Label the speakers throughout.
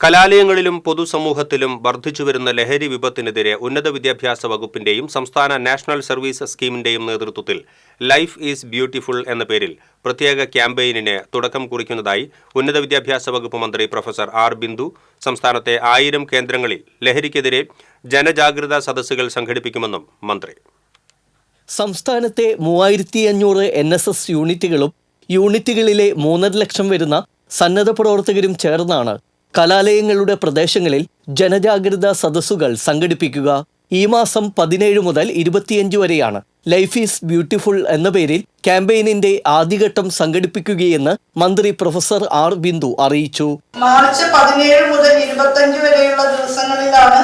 Speaker 1: കലാലയങ്ങളിലും പൊതുസമൂഹത്തിലും വർദ്ധിച്ചുവരുന്ന ലഹരി വിപത്തിനെതിരെ ഉന്നത വിദ്യാഭ്യാസ വകുപ്പിന്റെയും സംസ്ഥാന നാഷണൽ സർവീസ് സ്കീമിന്റെയും നേതൃത്വത്തിൽ ലൈഫ് ഈസ് ബ്യൂട്ടിഫുൾ എന്ന പേരിൽ പ്രത്യേക ക്യാമ്പയിനിന് തുടക്കം കുറിക്കുന്നതായി ഉന്നത വിദ്യാഭ്യാസ വകുപ്പ് മന്ത്രി പ്രൊഫസർ ആർ ബിന്ദു സംസ്ഥാനത്തെ ആയിരം കേന്ദ്രങ്ങളിൽ ലഹരിക്കെതിരെ ജനജാഗ്രതാ സദസ്സുകൾ സംഘടിപ്പിക്കുമെന്നും മന്ത്രി.
Speaker 2: സംസ്ഥാനത്തെ മൂവായിരത്തി അഞ്ഞൂറ് എൻ എസ് എസ് യൂണിറ്റുകളും യൂണിറ്റുകളിലെ മൂന്നര ലക്ഷം വരുന്ന സന്നദ്ധ പ്രവർത്തകരും ചേർന്നാണ് കലാലയങ്ങളുടെ പ്രദേശങ്ങളിൽ ജനജാഗ്രത സദസ്സുകൾ സംഘടിപ്പിക്കുക ഈ മാസം പതിനേഴ് മുതൽ ഇരുപത്തിയഞ്ച് വരെയാണ്. ലൈഫ് ഈസ് ബ്യൂട്ടിഫുൾ എന്ന പേരിൽ ക്യാമ്പയിനിന്റെ ആദ്യഘട്ടം സംഘടിപ്പിക്കുകയെന്ന് മന്ത്രി പ്രൊഫസർ ആർ ബിന്ദു അറിയിച്ചു.
Speaker 3: മാർച്ച് പതിനേഴ് മുതൽ ഇരുപത്തിയഞ്ച് വരെയുള്ള ദിവസങ്ങളിലാണ്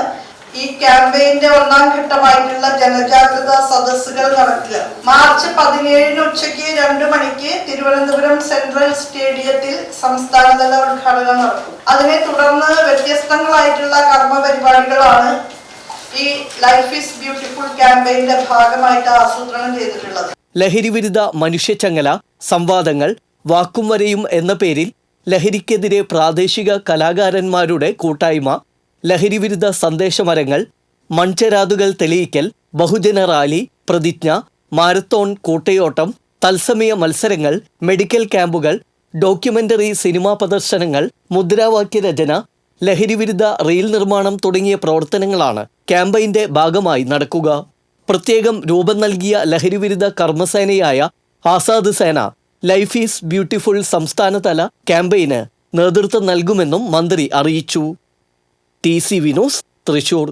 Speaker 3: ക്യാമ്പയിന്റെ ഒന്നാം ഘട്ടമായിട്ടുള്ള ജനജാഗ്രതാ സദസ്സുകൾ നടക്കുക. മാർച്ച് പതിനേഴിന് ഉച്ചയ്ക്ക് രണ്ടു മണിക്ക് തിരുവനന്തപുരം സെൻട്രൽ സ്റ്റേഡിയത്തിൽ സംസ്ഥാനതല ഉദ്ഘാടനം നടക്കും. അതിനെ തുടർന്ന് വ്യത്യസ്തങ്ങളായിട്ടുള്ള കർമ്മ പരിപാടികളാണ് ഈ ലൈഫ് ഈസ് ബ്യൂട്ടിഫുൾ ക്യാമ്പയിന്റെ ഭാഗമായിട്ട് ആസൂത്രണം ചെയ്തിട്ടുള്ളത്.
Speaker 2: ലഹരിവിരുദ്ധ മനുഷ്യച്ചങ്ങല സംവാദങ്ങൾ വാക്കും വരെയും എന്ന പേരിൽ ലഹരിക്കെതിരെ പ്രാദേശിക കലാകാരന്മാരുടെ കൂട്ടായ്മ ലഹരിവിരുദ്ധ സന്ദേശമരങ്ങൾ മൺചെരാതുകൾ തെളിയിക്കൽ ബഹുജന റാലി പ്രതിജ്ഞ മാരത്തോൺ കൂട്ടയോട്ടം തത്സമയ മത്സരങ്ങൾ മെഡിക്കൽ ക്യാമ്പുകൾ ഡോക്യുമെന്ററി സിനിമാ പ്രദർശനങ്ങൾ മുദ്രാവാക്യ രചന ലഹരിവിരുദ്ധ റീൽ നിർമ്മാണം തുടങ്ങിയ പ്രവർത്തനങ്ങളാണ് ക്യാമ്പയിന്റെ ഭാഗമായി നടക്കുക. പ്രത്യേകം രൂപം നൽകിയ ലഹരിവിരുദ്ധ കർമ്മസേനയായ ആസാദ് സേന ലൈഫ് ഈസ് ബ്യൂട്ടിഫുൾ സംസ്ഥാനതല ക്യാമ്പയിന് നേതൃത്വം നൽകുമെന്നും മന്ത്രി അറിയിച്ചു. T C Vinos Thrissur.